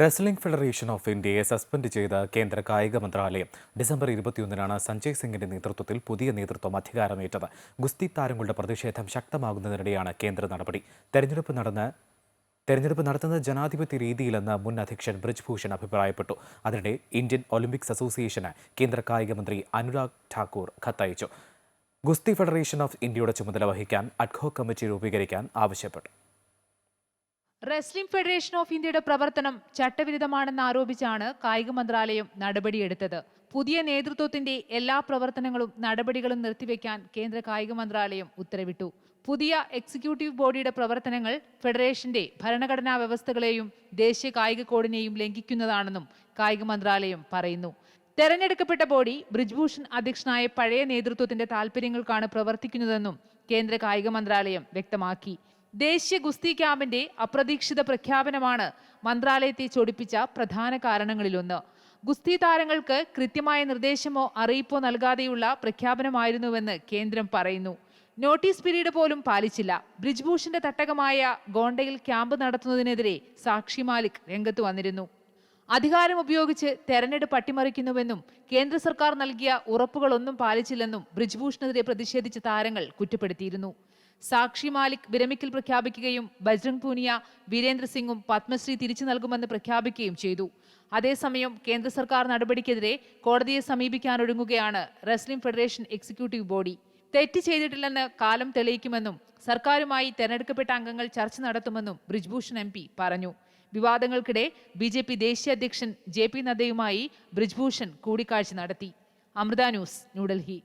Wrestling federation of ഇന്ത്യയെ suspend ചെയ്ത കേന്ദ്ര കായിക മന്ത്രാലയം ഡിസംബർ ഇരുപത്തിയൊന്നിനാണ് സഞ്ജയ് സിംഗിന്റെ നേതൃത്വത്തിൽ പുതിയ നേതൃത്വം അധികാരമേറ്റത്. ഗുസ്തി താരങ്ങളുടെ പ്രതിഷേധം ശക്തമാകുന്നതിനിടെയാണ് കേന്ദ്ര നടപടി. തെരഞ്ഞെടുപ്പ് നടന്ന് തെരഞ്ഞെടുപ്പ് നടത്തുന്നത് ജനാധിപത്യ രീതിയിലെന്ന് മുൻ അധ്യക്ഷൻ ബ്രിജ്ഭൂഷൺ അഭിപ്രായപ്പെട്ടു. അതിനിടെ ഇന്ത്യൻ ഒളിമ്പിക്സ് അസോസിയേഷന് കേന്ദ്ര കായിക മന്ത്രി അനുരാഗ് ഠാക്കൂർ കത്തയച്ചു. ഗുസ്തി ഫെഡറേഷൻ ഓഫ് ഇന്ത്യയുടെ ചുമതല വഹിക്കാൻ അഡ്ഹോ കമ്മിറ്റി രൂപീകരിക്കാൻ ആവശ്യപ്പെട്ടു. റെസ്ലിംഗ് ഫെഡറേഷൻ ഓഫ് ഇന്ത്യയുടെ പ്രവർത്തനം ചട്ടവിരുദ്ധമാണെന്ന് ആരോപിച്ചാണ് കായിക മന്ത്രാലയം നടപടിയെടുത്തത്. പുതിയ നേതൃത്വത്തിന്റെ എല്ലാ പ്രവർത്തനങ്ങളും നടപടികളും നിർത്തിവെക്കാൻ കേന്ദ്ര കായിക മന്ത്രാലയം ഉത്തരവിട്ടു. പുതിയ എക്സിക്യൂട്ടീവ് ബോഡിയുടെ പ്രവർത്തനങ്ങൾ ഫെഡറേഷന്റെ ഭരണഘടനാ വ്യവസ്ഥകളെയും ദേശീയ കായിക കോഡിനെയും ലംഘിക്കുന്നതാണെന്നും കായിക മന്ത്രാലയം പറയുന്നു. തെരഞ്ഞെടുക്കപ്പെട്ട ബോഡി ബ്രിജ്ഭൂഷൺ അധ്യക്ഷനായ പഴയ നേതൃത്വത്തിന്റെ താൽപര്യങ്ങൾക്കാണ് പ്രവർത്തിക്കുന്നതെന്നും കേന്ദ്ര കായിക മന്ത്രാലയം വ്യക്തമാക്കി. ദേശീയ ഗുസ്തി ക്യാമ്പിന്റെ അപ്രതീക്ഷിത പ്രഖ്യാപനമാണ് മന്ത്രാലയത്തെ ചൊടിപ്പിച്ച പ്രധാന കാരണങ്ങളിലൊന്ന്. ഗുസ്തി താരങ്ങൾക്ക് കൃത്യമായ നിർദ്ദേശമോ അറിയിപ്പോ നൽകാതെയുള്ള പ്രഖ്യാപനമായിരുന്നുവെന്ന് കേന്ദ്രം പറയുന്നു. നോട്ടീസ് പീരീഡ് പോലും പാലിച്ചില്ല. ബ്രിജ്ഭൂഷന്റെ തട്ടകമായ ഗോണ്ടയിൽ ക്യാമ്പ് നടത്തുന്നതിനെതിരെ സാക്ഷി മാലിക് രംഗത്ത് വന്നിരുന്നു. അധികാരം ഉപയോഗിച്ച് തെരഞ്ഞെടുപ്പ് അട്ടിമറിക്കുന്നുവെന്നും കേന്ദ്ര സർക്കാർ നൽകിയ ഉറപ്പുകളൊന്നും പാലിച്ചില്ലെന്നും ബ്രിജ്ഭൂഷണെതിരെ പ്രതിഷേധിച്ച താരങ്ങൾ കുറ്റപ്പെടുത്തിയിരുന്നു. സാക്ഷി മാലിക് വിരമിക്കൽ പ്രഖ്യാപിക്കുകയും ബജ്രംഗ് പൂനിയ വീരേന്ദ്ര സിംഗും പത്മശ്രീ തിരിച്ചു നൽകുമെന്ന് പ്രഖ്യാപിക്കുകയും ചെയ്തു. അതേസമയം കേന്ദ്ര സർക്കാർ നടപടിക്കെതിരെ കോടതിയെ സമീപിക്കാനൊരുങ്ങുകയാണ് റെസ്ലിംഗ് ഫെഡറേഷൻ എക്സിക്യൂട്ടീവ് ബോഡി. തെറ്റ് ചെയ്തിട്ടില്ലെന്ന് കാലം തെളിയിക്കുമെന്നും സർക്കാരുമായി തെരഞ്ഞെടുക്കപ്പെട്ട അംഗങ്ങൾ ചർച്ച നടത്തുമെന്നും ബ്രിജ്ഭൂഷൺ എം പറഞ്ഞു. വിവാദങ്ങൾക്കിടെ ബി ജെ പി ദേശീയ അധ്യക്ഷൻ ജെ പി നദ്ദയുമായി ബ്രിജ്ഭൂഷൺ കൂടിക്കാഴ്ച നടത്തി. അമൃത ന്യൂസ് ന്യൂഡൽഹി.